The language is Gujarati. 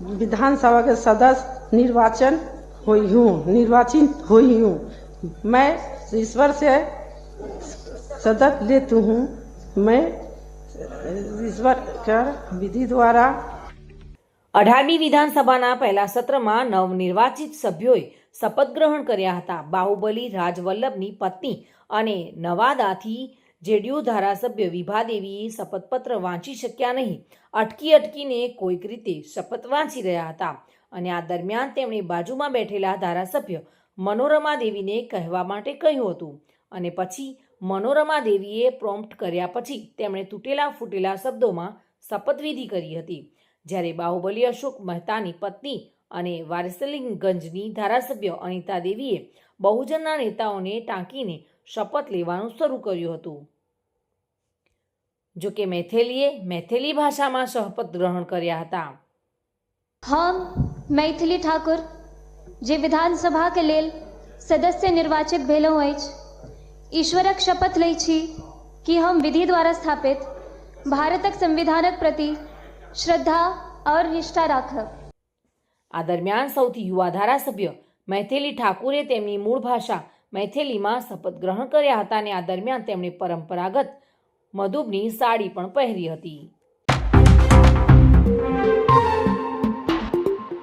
विधानसभा के सदस्य निर्वाचन हुई हूँ निर्वाचित हुई हूँ मैं ईश्वर से सदत लेती हूँ मैं ईश्वर कर विधि द्वारा અઢારમી વિધાનસભાના પહેલા સત્રમાં નવનિર્વાચિત સભ્યોએ શપથ ગ્રહણ કર્યા હતા બાહુબલી રાજવલ્લભની પત્ની અને નવાદાથી જેડીયુ ધારાસભ્ય વિભાદેવી શપથપત્ર વાંચી શક્યા નહીં. અટકી અટકીને કોઈક રીતે શપથ વાંચી રહ્યા હતા અને આ દરમિયાન તેમણે બાજુમાં બેઠેલા ધારાસભ્ય મનોરમા દેવીને કહેવા માટે કહ્યું હતું અને પછી મનોરમા દેવીએ પ્રોમ્પ્ટ કર્યા પછી તેમણે તૂટેલા ફૂટેલા શબ્દોમાં શપથવિધિ કરી હતી. જ્યારે બાહુબલી અશોક મહેતાની પત્ની અને વારસલિંગગંજની ધારાસભ્ય અનિતા દેવીએ બહુજનના નેતાઓને ટાંકીને શપથ લેવાનું શરૂ કર્યું હતું. જો કે મેથેલીએ મેથેલી ભાષામાં શપથ ગ્રહણ કર્યા હતા हम मैथिली ठाकुर जे विधानसभा के लेल सदस्य निर्वाचित भेलहुँ अछि ईश्वरक शपथ लै छी कि हम विधि द्वारा स्थापित भारतक संविधानक प्रति श्रद्धा और निष्ठा राखब આ દરમિયાન સૌથી યુવા ધારાસભ્ય મૈથેલી ઠાકુરે તેમની મૂળ ભાષા મૈથેલીમાં શપથ ગ્રહણ કર્યા હતા અને આ દરમિયાન તેમણે પરંપરાગત મધુબની સાડી પણ પહેરી હતી.